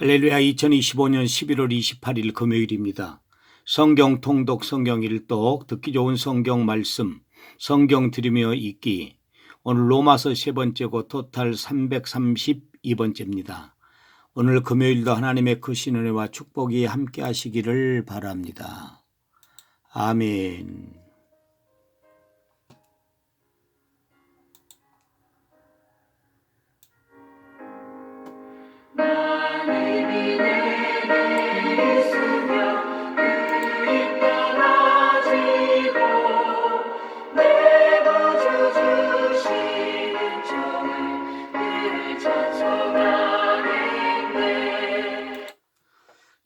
할렐루야 2025년 11월 28일 금요일입니다. 성경 통독 성경 일독 듣기 좋은 성경 말씀 성경 들으며 읽기 오늘 로마서 세 번째 고 토탈 332번째입니다. 오늘 금요일도 하나님의 크신 은혜와 축복이 함께 하시기를 바랍니다. 아멘.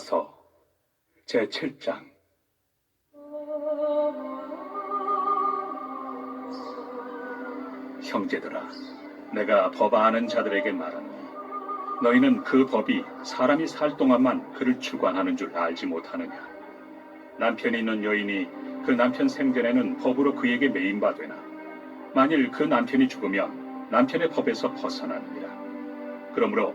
로마서 제7장. 형제들아 내가 법 아는 자들에게 말하노니 너희는 그 법이 사람이 살 동안만 그를 주관하는 줄 알지 못하느냐? 남편이 있는 여인이 그 남편 생전에는 법으로 그에게 매인바 되나? 만일 그 남편이 죽으면 남편의 법에서 벗어나느니라. 그러므로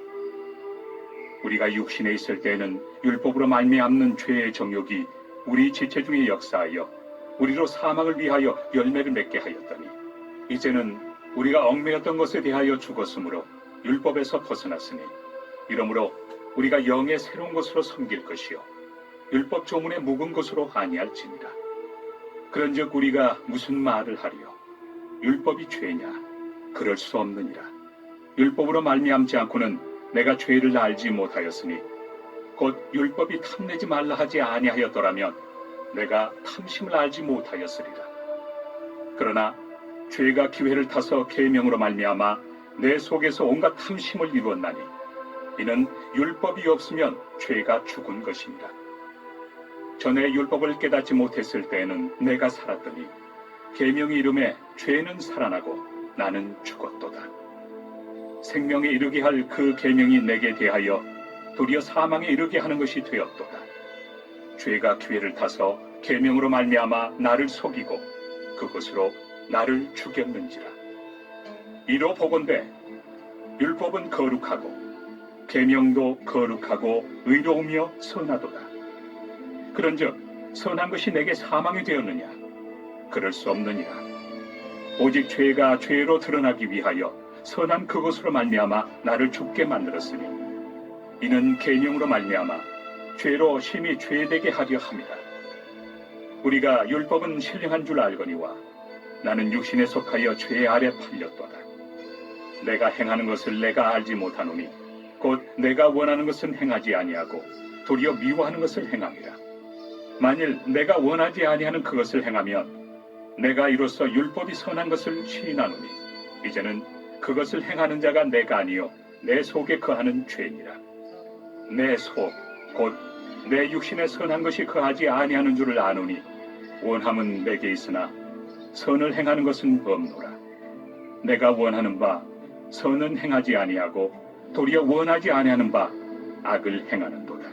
우리가 육신에 있을 때에는 율법으로 말미암는 죄의 정욕이 우리 지체 중에 역사하여 우리로 사망을 위하여 열매를 맺게 하였더니 이제는 우리가 얽매였던 것에 대하여 죽었으므로 율법에서 벗어났으니 이러므로 우리가 영의 새로운 것으로 섬길 것이요 율법 조문의 묵은 것으로 아니할지니라. 그런즉 우리가 무슨 말을 하리요? 율법이 죄냐? 그럴 수 없느니라. 율법으로 말미암지 않고는 내가 죄를 알지 못하였으니 곧 율법이 탐내지 말라 하지 아니하였더라면 내가 탐심을 알지 못하였으리라. 그러나 죄가 기회를 타서 계명으로 말미암아 내 속에서 온갖 탐심을 이루었나니 이는 율법이 없으면 죄가 죽은 것입니다. 전에 율법을 깨닫지 못했을 때에는 내가 살았더니 계명의 이름에 죄는 살아나고 나는 죽었도다. 생명에 이르게 할 그 계명이 내게 대하여 도리어 사망에 이르게 하는 것이 되었도다. 죄가 기회를 타서 계명으로 말미암아 나를 속이고 그것으로 나를 죽였는지라. 이로 보건대 율법은 거룩하고 계명도 거룩하고 의로우며 선하도다. 그런즉 선한 것이 내게 사망이 되었느냐? 그럴 수 없느니라. 오직 죄가 죄로 드러나기 위하여 선한 그것으로 말미암아 나를 죽게 만들었으니 이는 계명으로 말미암아 죄로 심히 죄되게 하려 함이라. 우리가 율법은 신령한 줄 알거니와 나는 육신에 속하여 죄 아래 팔렸도다. 내가 행하는 것을 내가 알지 못하노니 곧 내가 원하는 것은 행하지 아니하고 도리어 미워하는 것을 행함이라. 만일 내가 원하지 아니하는 그것을 행하면 내가 이로써 율법이 선한 것을 시인하노니 이제는 그것을 행하는 자가 내가 아니요 내 속에 거하는 죄니라 내 속 곧 내 육신에 선한 것이 거하지 아니하는 줄을 아노니 원함은 내게 있으나 선을 행하는 것은 없노라. 내가 원하는 바 선은 행하지 아니하고 도리어 원하지 아니하는 바 악을 행하는도다.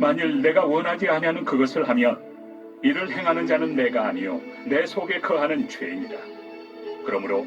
만일 내가 원하지 아니하는 그것을 하면 이를 행하는 자는 내가 아니요 내 속에 거하는 죄이니라. 그러므로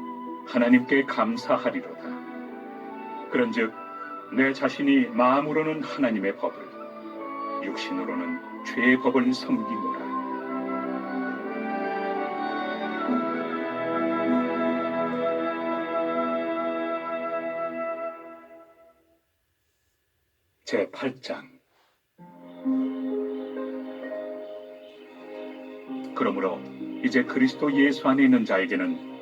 하나님께 감사하리로다. 그런즉 내 자신이 마음으로는 하나님의 법을, 육신으로는 죄의 법을 섬기노라. 제 8장 그러므로 이제 그리스도 예수 안에 있는 자에게는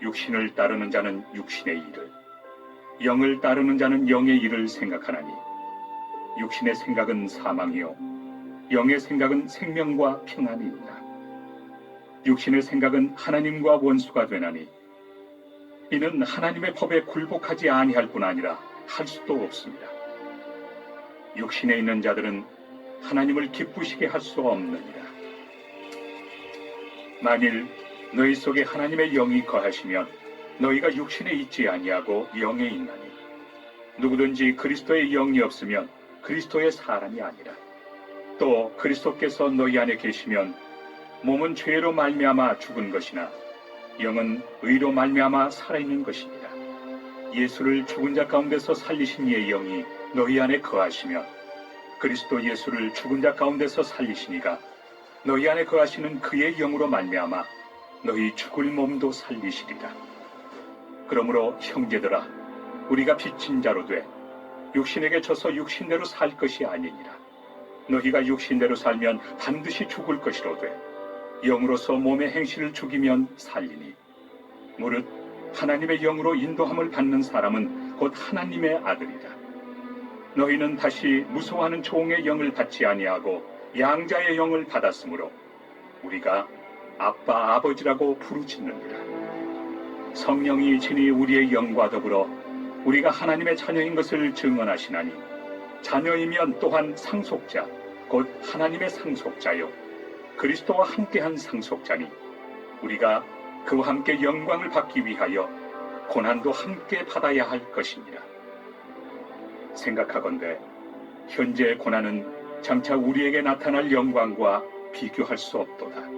육신을 따르는 자는 육신의 일을, 영을 따르는 자는 영의 일을 생각하나니 육신의 생각은 사망이요 영의 생각은 생명과 평안이니라. 육신의 생각은 하나님과 원수가 되나니 이는 하나님의 법에 굴복하지 아니할 뿐 아니라 할 수도 없습니다. 육신에 있는 자들은 하나님을 기쁘시게 할 수 없느니라. 만일 너희 속에 하나님의 영이 거하시면 너희가 육신에 있지 아니하고 영에 있나니. 누구든지 그리스도의 영이 없으면 그리스도의 사람이 아니라. 또 그리스도께서 너희 안에 계시면 몸은 죄로 말미암아 죽은 것이나 영은 의로 말미암아 살아있는 것이니라 예수를 죽은 자 가운데서 살리신 이의 영이 너희 안에 거하시면 그리스도 예수를 죽은 자 가운데서 살리시니가 너희 안에 거하시는 그의 영으로 말미암아 너희 죽을 몸도 살리시리라. 그러므로 형제들아 우리가 빚진 자로 돼 육신에게 져서 육신대로 살 것이 아니니라. 너희가 육신대로 살면 반드시 죽을 것이로되 영으로서 몸의 행실을 죽이면 살리니 무릇 하나님의 영으로 인도함을 받는 사람은 곧 하나님의 아들이다. 너희는 다시 무서워하는 종의 영을 받지 아니하고 양자의 영을 받았으므로 우리가 아빠 아버지라고 부르짖느니라. 성령이 친히 우리의 영과 더불어 우리가 하나님의 자녀인 것을 증언하시나니 자녀이면 또한 상속자 곧 하나님의 상속자요 그리스도와 함께한 상속자니 우리가 그와 함께 영광을 받기 위하여 고난도 함께 받아야 할 것이니라. 생각하건대 현재의 고난은 장차 우리에게 나타날 영광과 비교할 수 없도다.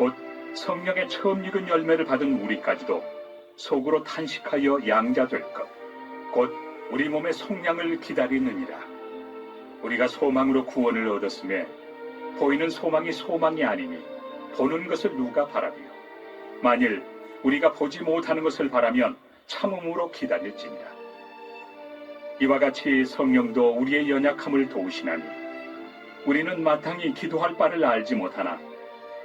곧 성령의 처음 익은 열매를 받은 우리까지도 속으로 탄식하여 양자될 것, 곧 우리 몸의 속량을 기다리느니라. 우리가 소망으로 구원을 얻었음에 보이는 소망이 소망이 아니니 보는 것을 누가 바라리요. 만일 우리가 보지 못하는 것을 바라면 참음으로 기다릴지니라. 이와 같이 성령도 우리의 연약함을 도우시나니 우리는 마땅히 기도할 바를 알지 못하나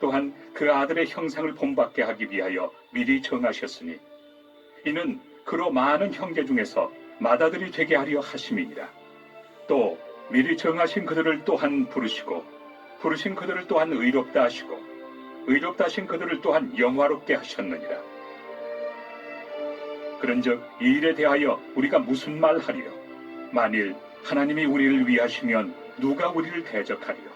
또한 그 아들의 형상을 본받게 하기 위하여 미리 정하셨으니 이는 그로 많은 형제 중에서 맏아들이 되게 하려 하심이니라. 또 미리 정하신 그들을 또한 부르시고 부르신 그들을 또한 의롭다 하시고 의롭다 하신 그들을 또한 영화롭게 하셨느니라. 그런즉 이 일에 대하여 우리가 무슨 말 하리요? 만일 하나님이 우리를 위하시면 누가 우리를 대적하리요?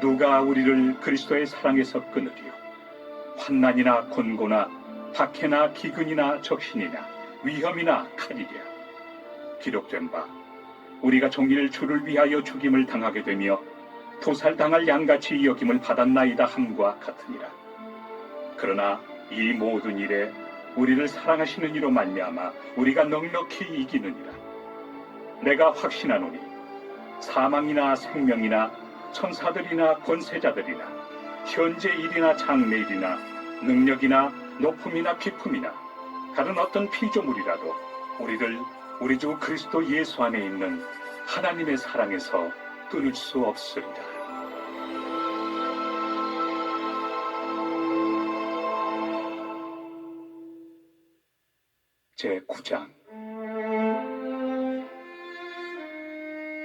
누가 우리를 그리스도의 사랑에서 끊으리요? 환난이나 곤고나 박해나 기근이나 적신이나 위험이나 칼이랴? 기록된 바 우리가 종일 주를 위하여 죽임을 당하게 되며 도살당할 양같이 여김을 받았나이다 함과 같으니라. 그러나 이 모든 일에 우리를 사랑하시는 이로 말미암아 우리가 넉넉히 이기느니라. 내가 확신하노니 사망이나 생명이나 천사들이나 권세자들이나 현재 일이나 장래일이나 능력이나 높음이나 깊음이나 다른 어떤 피조물이라도 우리를 우리 주 그리스도 예수 안에 있는 하나님의 사랑에서 끊을 수 없으리라. 제 9장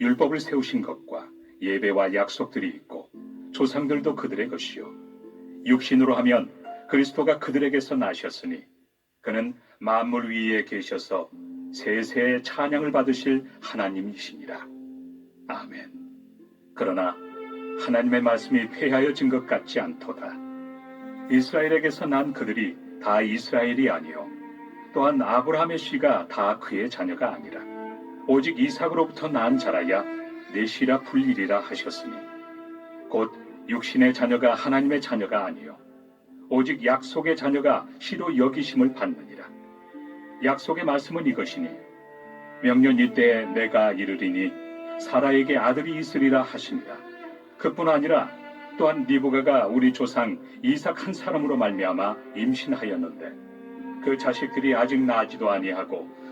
율법을 세우신 것과 예배와 약속들이 있고 조상들도 그들의 것이요. 육신으로 하면 그리스도가 그들에게서 나셨으니 그는 만물 위에 계셔서 세세의 찬양을 받으실 하나님이시니라. 아멘. 그러나 하나님의 말씀이 폐하여진 것 같지 않도다. 이스라엘에게서 난 그들이 다 이스라엘이 아니요. 또한 아브라함의 씨가 다 그의 자녀가 아니라 오직 이삭으로부터 난 자라야 내 씨라 불리리라 하셨으니 곧 육신의 자녀가 하나님의 자녀가 아니요. 오직 약속의 자녀가 시로 여기심을 받느니라. 약속의 말씀은 이것이니 명년 이때에 내가 이르리니 사라에게 아들이 있으리라 하시니라. 그뿐 아니라 또한 리브가가 우리 조상 이삭 한 사람으로 말미암아 임신하였는데 그 자식들이 아직 나지도 아니하고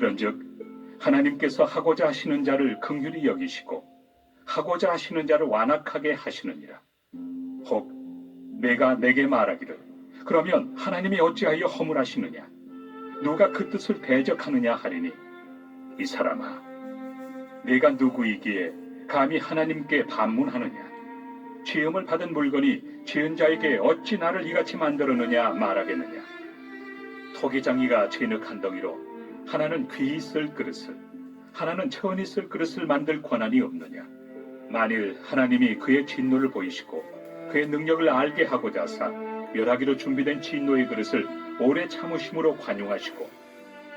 그런즉 하나님께서 하고자 하시는 자를 긍휼히 여기시고 하고자 하시는 자를 완악하게 하시느니라. 혹 내가 내게 말하기를 그러면 하나님이 어찌하여 허물하시느냐? 누가 그 뜻을 대적하느냐 하리니? 이 사람아 내가 누구이기에 감히 하나님께 반문하느냐? 지음을 받은 물건이 지은 자에게 어찌 나를 이같이 만들었느냐 말하겠느냐? 토기장이가 진흙한 덩이로 하나는 귀히 쓸 그릇을 하나는 천히 쓸 그릇을 만들 권한이 없느냐? 만일 하나님이 그의 진노를 보이시고 그의 능력을 알게 하고자 하사 멸하기로 준비된 진노의 그릇을 오래 참으심으로 관용하시고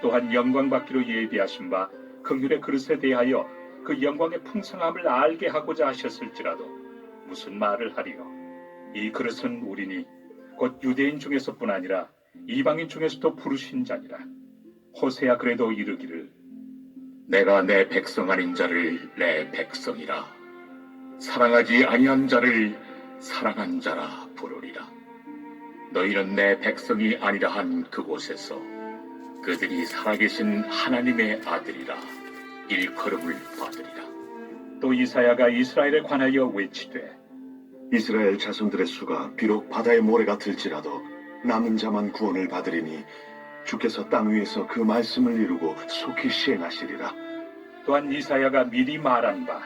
또한 영광 받기로 예비하신 바 긍휼의 그릇에 대하여 그 영광의 풍성함을 알게 하고자 하셨을지라도 무슨 말을 하리요? 이 그릇은 우리니 곧 유대인 중에서뿐 아니라 이방인 중에서도 부르신 자니라 호세야 그래도 이르기를 내가 내 백성 아닌 자를 내 백성이라. 사랑하지 아니한 자를 사랑한 자라 부르리라. 너희는 내 백성이 아니라 한 그곳에서 그들이 살아계신 하나님의 아들이라. 일컬음을 받으리라. 또 이사야가 이스라엘에 관하여 외치되 이스라엘 자손들의 수가 비록 바다의 모래 같을지라도 남은 자만 구원을 받으리니 주께서 땅 위에서 그 말씀을 이루고 속히 시행하시리라. 또한 이사야가 미리 말한 바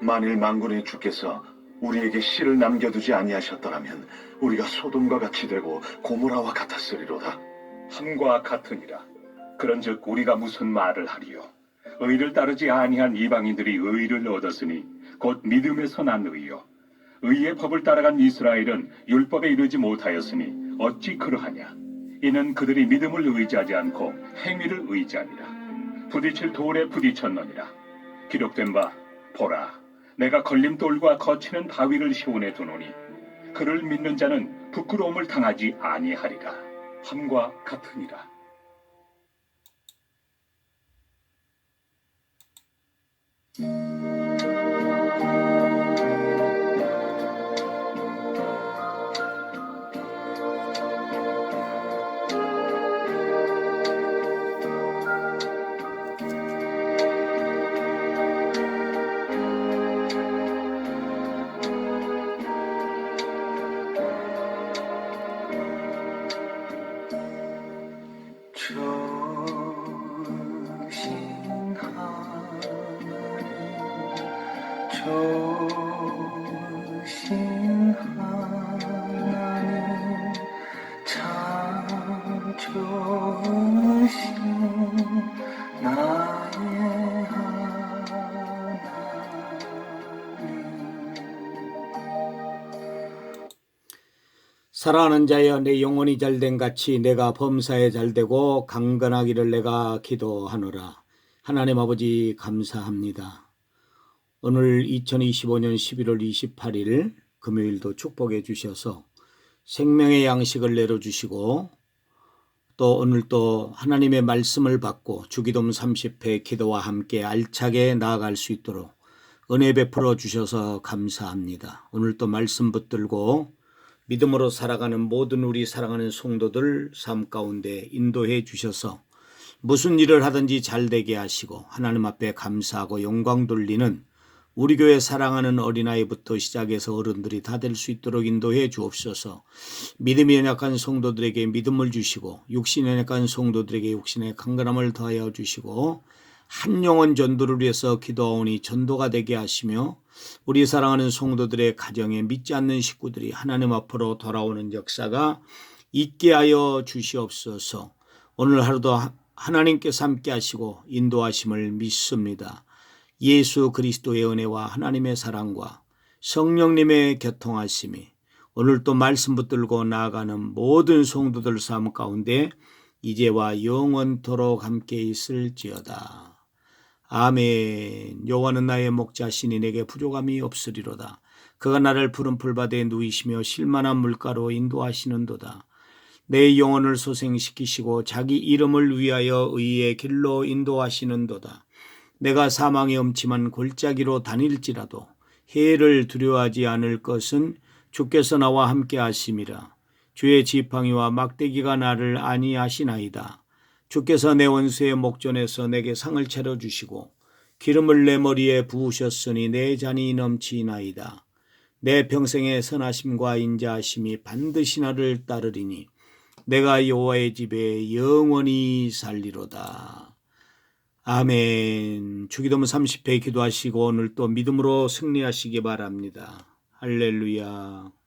만일 만군의 주께서 우리에게 씨를 남겨두지 아니하셨더라면 우리가 소돔과 같이 되고 고모라와 같았으리로다. 함과 같으니라. 그런즉 우리가 무슨 말을 하리요? 의를 따르지 아니한 이방인들이 의를 얻었으니 곧 믿음에서 난 의요. 의의 법을 따라간 이스라엘은 율법에 이르지 못하였으니 어찌 그러하냐? 이는 그들이 믿음을 의지하지 않고 행위를 의지하니라. 부딪힐 돌에 부딪혔느니라. 기록된 바 보라, 내가 걸림돌과 거치는 바위를 시온에 두노니 그를 믿는 자는 부끄러움을 당하지 아니하리라. 함과 같으니라. 조 사랑하는 자여 내 영혼이 잘된 같이 내가 범사에 잘되고 강건하기를 내가 기도하노라. 하나님 아버지 감사합니다. 오늘 2025년 11월 28일 금요일도 축복해 주셔서 생명의 양식을 내려주시고 또 오늘 또 하나님의 말씀을 받고 주기도문 30회 기도와 함께 알차게 나아갈 수 있도록 은혜 베풀어 주셔서 감사합니다. 오늘 또 말씀 붙들고 믿음으로 살아가는 모든 우리 사랑하는 성도들 삶 가운데 인도해 주셔서 무슨 일을 하든지 잘 되게 하시고 하나님 앞에 감사하고 영광 돌리는 우리 교회 사랑하는 어린아이부터 시작해서 어른들이 다 될 수 있도록 인도해 주옵소서. 믿음이 연약한 성도들에게 믿음을 주시고 육신이 연약한 성도들에게 육신의 강건함을 더하여 주시고 한 영혼 전도를 위해서 기도하오니 전도가 되게 하시며 우리 사랑하는 성도들의 가정에 믿지 않는 식구들이 하나님 앞으로 돌아오는 역사가 있게 하여 주시옵소서. 오늘 하루도 하- 하나님께서 함께 하시고 인도하심을 믿습니다. 예수 그리스도의 은혜와 하나님의 사랑과 성령님의 교통하심이 오늘 또 말씀 붙들고 나아가는 모든 성도들 삶 가운데 이제와 영원토록 함께 있을지어다. 아멘. 여호와는 나의 목자시니 내게 부족함이 없으리로다. 그가 나를 푸른 풀밭에 누이시며 실만한 물가로 인도하시는도다. 내 영혼을 소생시키시고 자기 이름을 위하여 의의 길로 인도하시는도다. 내가 사망의 엄침한 골짜기로 다닐지라도 해를 두려워하지 않을 것은 주께서 나와 함께 하심이라. 주의 지팡이와 막대기가 나를 안위하시나이다. 주께서 내 원수의 목전에서 내게 상을 차려 주시고 기름을 내 머리에 부으셨으니 내 잔이 넘치나이다. 내 평생의 선하심과 인자하심이 반드시 나를 따르리니 내가 여호와의 집에 영원히 살리로다. 아멘. 주기도문 30회 기도하시고 오늘 또 믿음으로 승리하시기 바랍니다. 할렐루야.